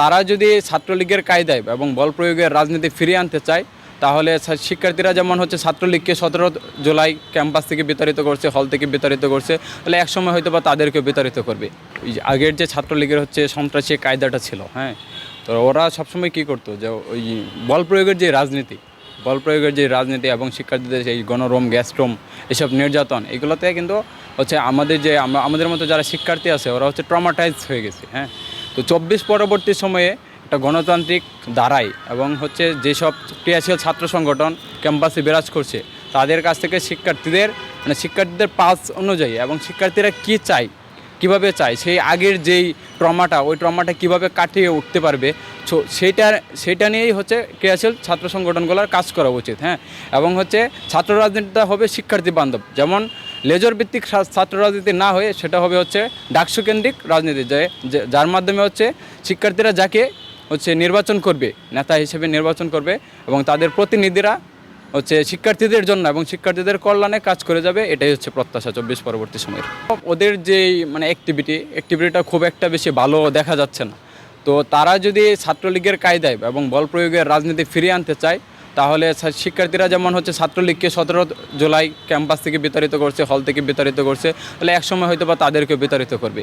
তারা যদি ছাত্রলীগের কায়দায় এবং বল প্রয়োগের রাজনীতি ফিরিয়ে আনতে চায়, তাহলে শিক্ষার্থীরা যেমন হচ্ছে ছাত্রলীগকে সতেরো জুলাই ক্যাম্পাস থেকে বিতাড়িত করছে, হল থেকে বিতাড়িত করছে, তাহলে একসময় হয়তো বা তাদেরকে বিতাড়িত করবে। আগের যে ছাত্রলীগের হচ্ছে সন্ত্রাসী কায়দাটা ছিল হ্যাঁ তো ওরা সবসময় কী করতো যে ওই বল প্রয়োগের যে রাজনীতি, বল প্রয়োগের যে রাজনীতি এবং শিক্ষার্থীদের এই গণরোম গ্যাস্ট্রোম এসব নির্যাতন, এগুলোতে কিন্তু হচ্ছে আমাদের যে আমাদের মতো যারা শিক্ষার্থী আছে, ওরা হচ্ছে ট্রমাটাইজ হয়ে গেছে হ্যাঁ। তো চব্বিশ পরবর্তী সময়ে একটা গণতান্ত্রিক দাঁড়াই এবং হচ্ছে যেসব ক্রিয়াশীল ছাত্র সংগঠন ক্যাম্পাসে বিরাজ করছে, তাদের কাছ থেকে শিক্ষার্থীদের মানে শিক্ষার্থীদের পাস অনুযায়ী এবং শিক্ষার্থীরা কী চায়, কীভাবে চায়, সেই আগের যেই ট্রমাটা, ওই ট্রমাটা কীভাবে কাটিয়ে উঠতে পারবে সো সেইটার, সেইটা নিয়েই হচ্ছে ক্রিয়াশীল ছাত্র সংগঠনগুলোর কাজ করা উচিত হ্যাঁ? এবং হচ্ছে ছাত্র রাজনীতিটা হবে শিক্ষার্থী বান্ধব, যেমন লেজর ভিত্তিক ছাত্র রাজনীতি না হয়ে সেটা হবে হচ্ছে ডাকসু কেন্দ্রিক রাজনীতি যার মাধ্যমে হচ্ছে শিক্ষার্থীরা যাকে হচ্ছে নির্বাচন করবে, নেতা হিসেবে নির্বাচন করবে এবং তাদের প্রতিনিধিরা হচ্ছে শিক্ষার্থীদের জন্য এবং শিক্ষার্থীদের কল্যাণে কাজ করে যাবে, এটাই হচ্ছে প্রত্যাশা চব্বিশ পরবর্তী সময়ের। ওদের যেই মানে অ্যাক্টিভিটি অ্যাক্টিভিটিটা খুব একটা বেশি ভালো দেখা যাচ্ছে না। তো তারা যদি ছাত্রলীগের কায়দায় এবং বল প্রয়োগের রাজনীতি ফিরিয়ে আনতে চায় তাহলে শিক্ষার্থীরা যেমন হচ্ছে ছাত্রলীগকে সতেরো জুলাই ক্যাম্পাস থেকে বিতাড়িত করছে, হল থেকে বিতাড়িত করছে, তাহলে একসময় হয়তো বা তাদেরকে বিতাড়িত করবে।